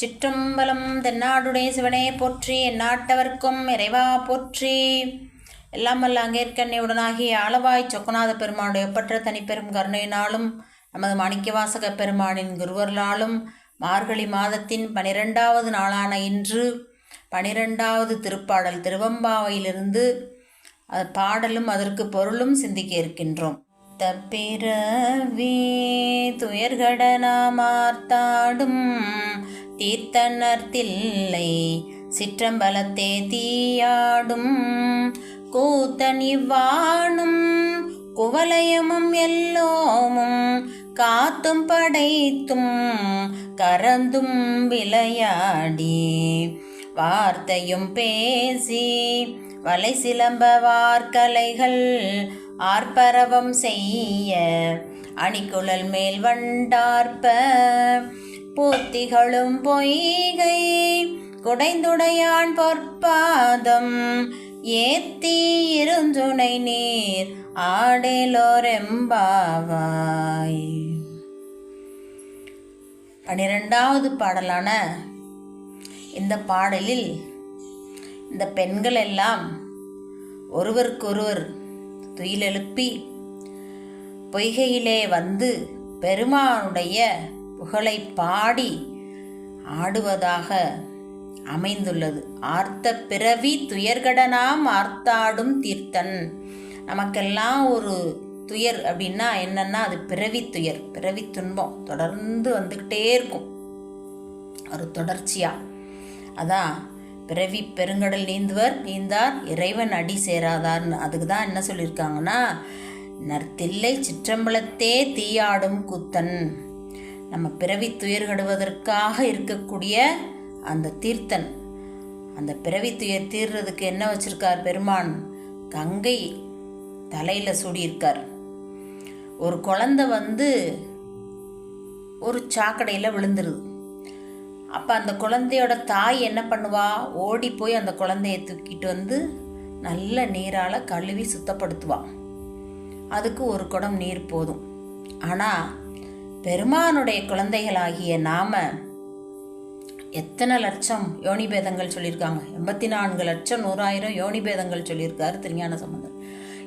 சிற்றம்பலம் தென்னாடுடைய சிவனே போற்றி எந்நாட்டவர்க்கும் இறைவா போற்றி. எல்லாம் வல்ல அங்கேற்கண்ணியுடனாகிய ஆளவாய் சொக்கநாத பெருமானுடைய ஒப்பற்ற தனிப்பெரும் கருணையினாலும் நமது மாணிக்கவாசக பெருமானின் குருவர்களாலும் மார்கழி மாதத்தின் பனிரெண்டாவது நாளான இன்று பனிரெண்டாவது திருப்பாடல் திருவம்பாவையிலிருந்து அது பாடலும் அதற்கு பொருளும் சிந்திக்க இருக்கின்றோம். தப்பிறவி துயர்கடனாமார்த்தாடும் தீர்த்தனர்த்தில்லை சிற்றம்பலத்தே தீயாடும் கூத்தன் இவ்வாணும் குவலயமும் எல்லோமும் காத்தும் படைத்தும் கரந்தும் விளையாடி வார்த்தையும் பேசி வலை சிலம்ப வார்கலைகள் ஆர்ப்பரவம் செய்ய அணிக்குழல் மேல் வண்டார்ப்ப பூத்திகளும் பொய்கை குடைந்துடையான் பொற்பாதம். ஏத்தி இருஞ்சுனை நீர் ஆடேலோரெம்பாவாய். பனிரெண்டாவது பாடலான இந்த பாடலில் இந்த பெண்கள் எல்லாம் ஒருவருக்கொருவர் துயிலெழுப்பி பொய்கையிலே வந்து பெருமானுடைய புகழை பாடி ஆடுவதாக அமைந்துள்ளது. ஆர்த்த பிறவி துயர்கடனாம் ஆர்த்தாடும் தீர்த்தன். நமக்கெல்லாம் ஒரு துயர் அப்படின்னா என்னன்னா அது பிறவி துயர் பிறவி துன்பம். தொடர்ந்து வந்துக்கிட்டே இருக்கும். ஒரு தொடர்ச்சியாக அதான் பிறவி பெருங்கடல் நீந்துவர் நீந்தார் இறைவன் அடி சேராதார்னு. அதுக்கு தான் என்ன சொல்லியிருக்காங்கன்னா நற்தில்லை சிற்றம்பலத்தே தீயாடும் கூத்தன். நம்ம பிறவி துயர்கடுவதற்காக இருக்கக்கூடிய அந்த தீர்த்தன். அந்த பிறவி துயர் தீர்றதுக்கு என்ன வச்சிருக்கார் பெருமான்? கங்கை தலையில் சூடியிருக்கார். ஒரு குழந்தை வந்து ஒரு சாக்கடையில் விழுந்துருது. அப்போ அந்த குழந்தையோட தாய் என்ன பண்ணுவா? ஓடி போய் அந்த குழந்தைய தூக்கிட்டு வந்து நல்ல நீரால் கழுவி சுத்தப்படுத்துவாள் அதுக்கு ஒரு குடம் நீர் போதும். ஆனால் பெருமானுடைய குழந்தைகளாகிய நாம எத்தனை லட்சம் யோனி பேதங்கள் சொல்லியிருக்காங்க? எண்பத்தி நான்கு லட்சம் நூறாயிரம் யோனி பேதங்கள் சொல்லியிருக்காரு திருஞான சம்பந்தர்.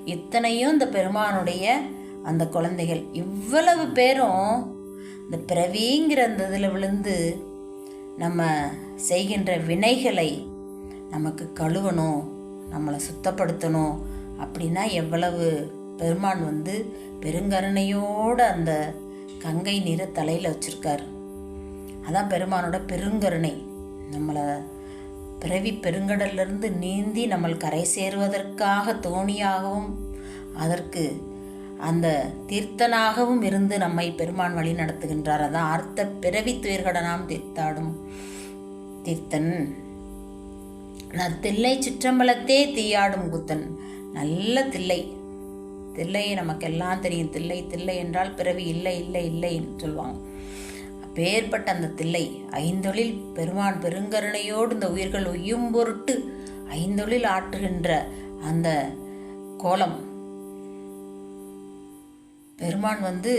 இத்தனையும் இந்த பெருமானுடைய அந்த குழந்தைகள். இவ்வளவு பேரும் இந்த பிறவிங்கிற அந்த இதில் விழுந்து நம்ம செய்கின்ற வினைகளை நமக்கு கழுவணும் நம்மளை சுத்தப்படுத்தணும் அப்படின்னா எவ்வளவு பெருமான் வந்து பெருங்கருணையோடு அந்த கங்கை நீரை தலையில் வச்சுருக்காரு. அதான் பெருமானோட பெருங்கருணை. நம்மளை பிறவி பெருங்கடல்லிருந்து நீந்தி நம்ம கரை சேருவதற்காக தோணியாகவும் அதற்கு அந்த தீர்த்தனாகவும் இருந்து நம்மை பெருமான் வழி நடத்துகின்றார். அதான் ஆர்த்த பிறவி துயர்கடனாம் தீர்த்தாடும் தீர்த்தன். தில்லை சிற்றம்பலத்தே தீயாடும் குத்தன். நல்ல தில்லை. தில்லையை நமக்கெல்லாம் தெரியும். தில்லை தில்லை என்றால் பிறவி இல்லை இல்லை இல்லைன்னு சொல்லுவாங்க. அப்பேற்பட்ட அந்த தில்லை ஐந்தொழில் பெருமான் பெருங்கருணையோடு இந்த உயிர்கள் ஒய்யும் பொருட்டு ஐந்தொழில் ஆற்றுகின்ற அந்த கோலம். பெருமான் வந்து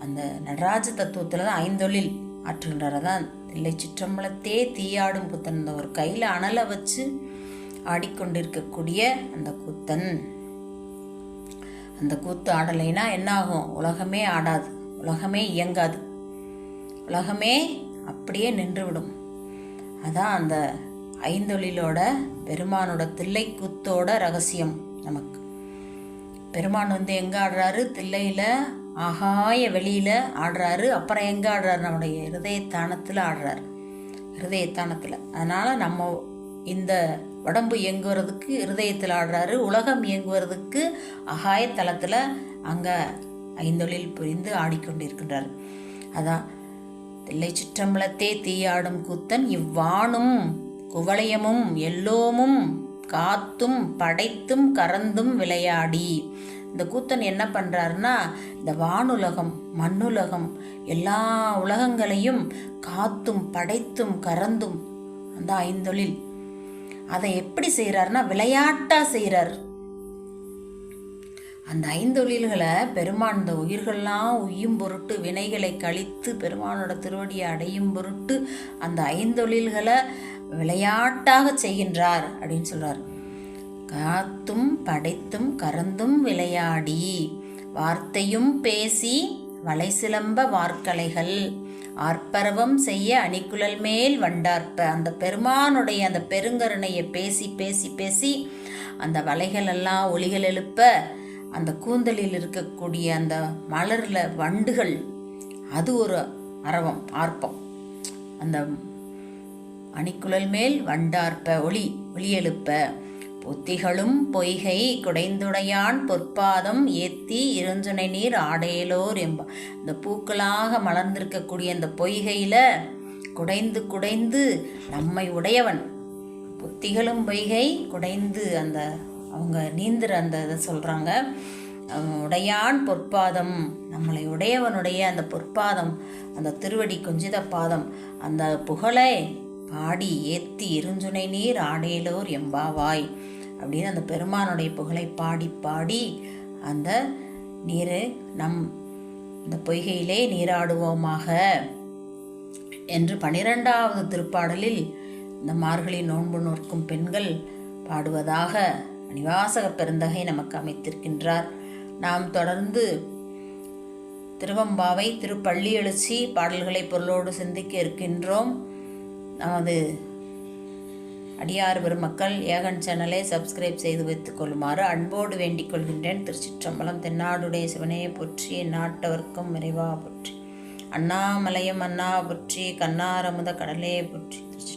அந்த நடராஜ தத்துவத்தில் தான் ஐந்தொழில் ஆற்றுகின்றார். தான் தில்லை சிற்றம்பலத்தே தீயாடும் புத்தன். இந்த ஒரு கையில் அனலை வச்சு ஆடிக்கொண்டிருக்கக்கூடிய அந்த கூத்தன். அந்த கூத்து ஆடலைனா என்னாகும்? உலகமே ஆடாது. உலகமே இயங்காது. உலகமே அப்படியே நின்றுவிடும். அதான் அந்த ஐந்தொழிலோட பெருமானோட தில்லை கூத்தோட ரகசியம் நமக்கு. பெருமான் வந்து எங்கே ஆடுறாரு? தில்லையில் ஆகாய வெளியில் ஆடுறாரு. அப்புறம் எங்கே ஆடுறாரு? நம்முடைய இருதயத்தானத்தில் ஆடுறாரு. இருதயத்தானத்தில் அதனால் நம்ம இந்த உடம்பு இயங்குவதுக்கு இருதயத்தில் ஆடுறாரு. உலகம் இயங்குவதுக்கு அகாய தளத்தில் அங்கே ஐந்தொழில் புரிந்து ஆடிக்கொண்டிருக்கின்றார். அதான் தில்லை சிற்றம்பலத்தே தீயாடும் கூத்தன் இவ்வாணும் குவளையமும் எல்லோமும் காத்தும் படைத்தும் கறந்தும் விளையாடி. இந்த கூத்தன் என்ன பண்ணுறாருன்னா இந்த வானுலகம் மண்ணுலகம் எல்லா உலகங்களையும் காத்தும் படைத்தும் கறந்தும் அந்த ஐந்தொழில் அதை எப்படி செய்கிறாருன்னா விளையாட்டாக செய்கிறார் அந்த ஐந்தொழில்களை பெருமான் இந்த உயிர்கள்லாம் உய்யும் பொருட்டு வினைகளை கழித்து பெருமானோட திருவடியை அடையும் பொருட்டு அந்த ஐந்தொழில்களை விளையாட்டாக செய்கின்றார் அப்படின்னு சொல்கிறார் காத்தும் படைத்தும் கறந்தும் விளையாடி வார்த்தையும் பேசி வலைசிலம்ப வார்க்கலைகள். ஆர்ப்பரவம் செய்ய அணிக்குழல் மேல் வண்டார்ப்ப. அந்த பெருமானுடைய அந்த பெருங்கருணையை பேசி பேசி பேசி அந்த வலைகள் எல்லாம் ஒளிகள் எழுப்ப அந்த கூந்தலில் இருக்கக்கூடிய அந்த மலரில் வண்டுகள் அது ஒரு அரவம் ஆர்ப்பம். அந்த அணிக்குழல் மேல் வண்டார்ப்ப ஒளி ஒளி எழுப்ப பொத்திகளும் பொய்கை குடைந்துடையான் பொற்பாதம் ஏத்தி இருஞ்சுனை நீர் ஆடையலோர் எம்ப இந்த பூக்களாக மலர்ந்திருக்கக்கூடிய அந்த பொய்கையில் குடைந்து குடைந்து நம்மை உடையவன். புத்திகளும் பொய்கை குடைந்து அந்த அவங்க நீந்துற அந்த இதை சொல்கிறாங்க உடையான் பொற்பாதம். நம்மளை உடையவனுடைய அந்த பொற்பாதம் அந்த திருவடி கொஞ்சித பாதம் அந்த புகழை பாடி ஏத்தி இருஞ்சுனை நீர் ஆடையிலோர் எம்பாவாய். அப்படின்னு அந்த பெருமானுடைய புகழை பாடி பாடி அந்த நீர் நம் இந்த பொய்கையிலே நீராடுவோமாக என்று பனிரெண்டாவது திருப்பாடலில் இந்த மார்கழி நோன்பு நோக்கும் பெண்கள் பாடுவதாக நிவாசக பெருந்தகை நமக்கு அமைத்திருக்கின்றார். நாம் தொடர்ந்து திருவம்பாவை திருப்பள்ளி எழுச்சி பாடல்களை பொருளோடு சிந்திக்க இருக்கின்றோம். நமது அடியார் பெருமக்கள் ஏகன் சேனலை சப்ஸ்கிரைப் செய்து வைத்துக் கொள்ளுமாறு அன்போடு வேண்டிக் கொள்கின்றேன். திருச்சிற்றம்பலம் தென்னாடுடைய சிவனையை போற்றி நாட்டவர்க்கும் விரைவாக போற்றி. அண்ணாமலையம் அண்ணா போற்றி கண்ணாரமுத கடலே போற்றி. திருச்சி